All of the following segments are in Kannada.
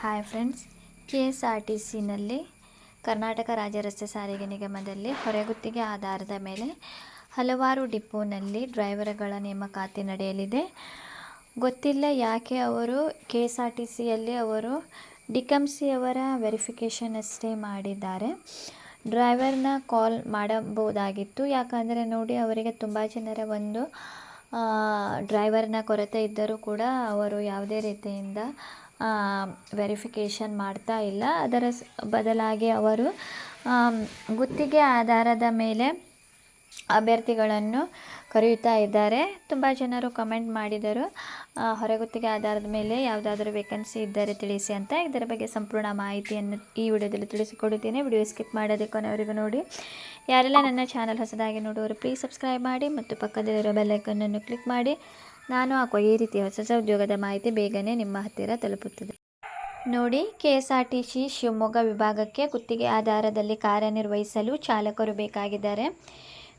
Hi friends K S R T ಸಿನಲ್ಲಿ Karnataka ರಾಜ್ಯ ರಸ್ತೆ ಸಾರಿಗೆ ನಿಗಮದಲ್ಲಿ ಹೊರಗುತ್ತಿಗೆ ಆಧಾರದ ಮೇಲೆ ಹಲವಾರು ಡಿಪೋನಲ್ಲಿ ಡ್ರೈವರ್ಗಳ ನೇಮಕಾತಿ ನಡೆಯಲಿದೆ. ಗೊತ್ತಿಲ್ಲ ಯಾಕೆ ಅವರು ಕೆ ಎಸ್ ಆರ್ ಟಿ ಸಿಯಲ್ಲಿ ಅವರು ಡಿಕಮ್ಸಿ ಅವರ ವೆರಿಫಿಕೇಷನ್ ಅಷ್ಟೇ ಮಾಡಿದ್ದಾರೆ. ಡ್ರೈವರ್ನ ಕಾಲ್ ಮಾಡಬಹುದಾಗಿತ್ತು. ಯಾಕಂದರೆ ನೋಡಿ ಅವರಿಗೆ ತುಂಬ ಜನರ ಒಂದು ಡ್ರೈವರ್ನ ಕೊರತೆ ಇದ್ದರೂ ಕೂಡ ಅವರು ಯಾವುದೇ ರೀತಿಯಿಂದ ವೆರಿಫಿಕೇಷನ್ ಮಾಡ್ತಾ ಇಲ್ಲ. ಅದರ ಬದಲಾಗಿ ಅವರು ಗುತ್ತಿಗೆ ಆಧಾರದ ಮೇಲೆ ಅಭ್ಯರ್ಥಿಗಳನ್ನು ಕರೆಯುತ್ತಾ ಇದ್ದಾರೆ. ತುಂಬ ಜನರು ಕಮೆಂಟ್ ಮಾಡಿದರು. ಹೊರಗುತ್ತಿಗೆ ಆಧಾರದ ಮೇಲೆ ಯಾವುದಾದ್ರೂ ವೇಕೆನ್ಸಿ ಇದ್ದರೆ ತಿಳಿಸಿ ಅಂತ. ಇದರ ಬಗ್ಗೆ ಸಂಪೂರ್ಣ ಮಾಹಿತಿಯನ್ನು ಈ ವಿಡಿಯೋದಲ್ಲಿ ತಿಳಿಸಿಕೊಡುತ್ತೇನೆ. ವಿಡಿಯೋ ಸ್ಕಿಪ್ ಮಾಡೋದಕ್ಕೆ ಕೊನೆಯವರೆಗೂ ನೋಡಿ. ಯಾರೆಲ್ಲ ನನ್ನ ಚಾನಲ್ ಹೊಸದಾಗಿ ನೋಡುವವರು ಪ್ಲೀಸ್ ಸಬ್ಸ್ಕ್ರೈಬ್ ಮಾಡಿ ಮತ್ತು ಪಕ್ಕದಲ್ಲಿರೋ ಬೆಲ್ಲೈಕನ್ನನ್ನು ಕ್ಲಿಕ್ ಮಾಡಿ. ನಾನು ಹಾಕುವ ಈ ರೀತಿಯ ಹೊಸ ಹೊಸ ಉದ್ಯೋಗದ ಮಾಹಿತಿ ಬೇಗನೆ ನಿಮ್ಮ ಹತ್ತಿರ ತಲುಪುತ್ತದೆ. ನೋಡಿ K S R T C Shivamogga ವಿಭಾಗಕ್ಕೆ ಗುತ್ತಿಗೆ ಆಧಾರದಲ್ಲಿ ಕಾರ್ಯನಿರ್ವಹಿಸಲು ಚಾಲಕರು ಬೇಕಾಗಿದ್ದಾರೆ.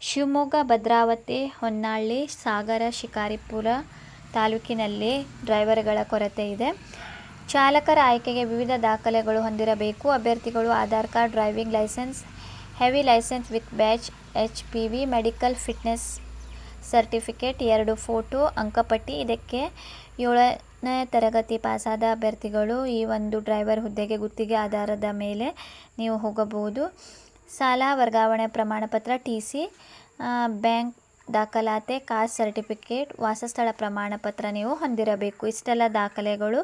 ಶಿವಮೊಗ್ಗ, ಭದ್ರಾವತಿ, ಹೊನ್ನಾಳಿ, ಸಾಗರ, ಶಿಕಾರಿಪುರ ತಾಲೂಕಿನಲ್ಲಿ ಡ್ರೈವರ್ಗಳ ಕೊರತೆ ಇದೆ. ಚಾಲಕರ ಆಯ್ಕೆಗೆ ವಿವಿಧ ದಾಖಲೆಗಳು ಹೊಂದಿರಬೇಕು. ಅಭ್ಯರ್ಥಿಗಳು Aadhaar card, driving licence heavy licence with badge H P V medical fitness certificate ಎರಡು ಫೋಟೋ, ಅಂಕಪಟ್ಟಿ. ಇದಕ್ಕೆ ಏಳನೇ ತರಗತಿ ಪಾಸಾದ ಅಭ್ಯರ್ಥಿಗಳು ಈ ಒಂದು ಡ್ರೈವರ್ ಹುದ್ದೆಗೆ ಗುತ್ತಿಗೆ ಆಧಾರದ ಮೇಲೆ ನೀವು ಹೋಗಬಹುದು. ಸಾಲ ವರ್ಗಾವಣೆ ಪ್ರಮಾಣಪತ್ರ ಟಿ ಸಿ ಬ್ಯಾಂಕ್ ದಾಖಲಾತಿ, ಕಾಸ್ಟ್ ಸರ್ಟಿಫಿಕೇಟ್, ವಾಸಸ್ಥಳ ಪ್ರಮಾಣಪತ್ರ ನೀವು ಹೊಂದಿರಬೇಕು. ಇಷ್ಟೆಲ್ಲ ದಾಖಲೆಗಳು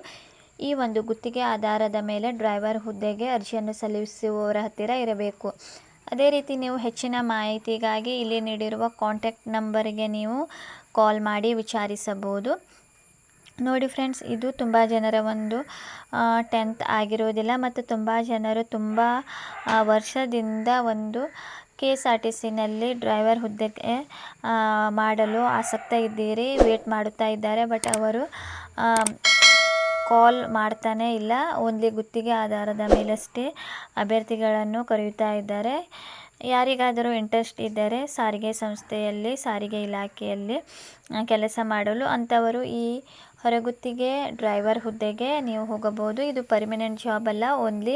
ಈ ಒಂದು ಗುತ್ತಿಗೆ ಆಧಾರದ ಮೇಲೆ ಡ್ರೈವರ್ ಹುದ್ದೆಗೆ ಅರ್ಜಿಯನ್ನು ಸಲ್ಲಿಸುವವರ ಹತ್ತಿರ ಇರಬೇಕು. ಅದೇ ರೀತಿ ನೀವು ಹೆಚ್ಚಿನ ಮಾಹಿತಿಗಾಗಿ ಇಲ್ಲಿ ನೀಡಿರುವ ಕಾಂಟ್ಯಾಕ್ಟ್ ನಂಬರ್ಗೆ ನೀವು ಕಾಲ್ ಮಾಡಿ ವಿಚಾರಿಸಬಹುದು. ನೋಡಿ ಫ್ರೆಂಡ್ಸ್ ಇದು ತುಂಬ ಜನರ ಒಂದು ಟೆಂತ್ ಆಗಿರೋದಿಲ್ಲ ಮತ್ತು ತುಂಬ ಜನರು ತುಂಬ ವರ್ಷದಿಂದ ಒಂದು ಕೆ ಎಸ್ ಆರ್ ಟಿ ಸಿನಲ್ಲಿ ಡ್ರೈವರ್ ಹುದ್ದೆಗೆ ಮಾಡಲು ಆಸಕ್ತ ಇದ್ದೀರಿ ವೇಟ್ ಮಾಡುತ್ತಾ ಇದ್ದಾರೆ. ಬಟ್ ಅವರು ಕಾಲ್ ಮಾಡ್ತಾನೇ ಇಲ್ಲ, ಓನ್ಲಿ ಗುತ್ತಿಗೆ ಆಧಾರದ ಮೇಲಷ್ಟೇ ಅಭ್ಯರ್ಥಿಗಳನ್ನು ಕರೆಯುತ್ತಾ ಇದ್ದಾರೆ. ಯಾರಿಗಾದರೂ ಇಂಟ್ರೆಸ್ಟ್ ಇದ್ದರೆ ಸಾರಿಗೆ ಸಂಸ್ಥೆಯಲ್ಲಿ, ಸಾರಿಗೆ ಇಲಾಖೆಯಲ್ಲಿ ಕೆಲಸ ಮಾಡಲು ಅಂಥವರು ಈ ಹೊರಗುತ್ತಿಗೆ ಡ್ರೈವರ್ ಹುದ್ದೆಗೆ ನೀವು ಹೋಗಬಹುದು. ಇದು ಪರ್ಮನೆಂಟ್ ಜಾಬ್ ಅಲ್ಲ ಓನ್ಲಿ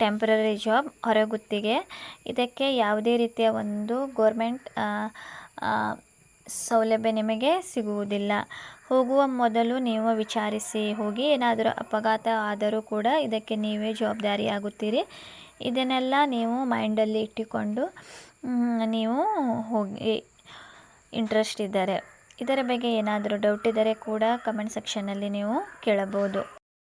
ಟೆಂಪ್ರರಿ ಜಾಬ್ ಹೊರಗುತ್ತಿಗೆ. ಇದಕ್ಕೆ ಯಾವುದೇ ರೀತಿಯ ಒಂದು ಗೋರ್ಮೆಂಟ್ ಸೌಲಭ್ಯ ನಿಮಗೆ ಸಿಗುವುದಿಲ್ಲ. ಹೋಗುವ ಮೊದಲು ನೀವು ವಿಚಾರಿಸಿ ಹೋಗಿ, ಏನಾದರೂ ಅಪಘಾತ ಆದರೂ ಕೂಡ ಇದಕ್ಕೆ ನೀವೇ ಜವಾಬ್ದಾರಿಯಾಗುತ್ತೀರಿ. ಇದನ್ನೆಲ್ಲ ನೀವು ಮೈಂಡಲ್ಲಿ ಇಟ್ಟುಕೊಂಡು ನೀವು ಹೋಗಿ ಇಂಟ್ರೆಸ್ಟ್ ಇದ್ದರೆ. ಇದರ ಬಗ್ಗೆ ಏನಾದರೂ ಡೌಟ್ ಇದ್ದರೆ ಕೂಡ ಕಮೆಂಟ್ ಸೆಕ್ಷನಲ್ಲಿ ನೀವು ಕೇಳಬಹುದು.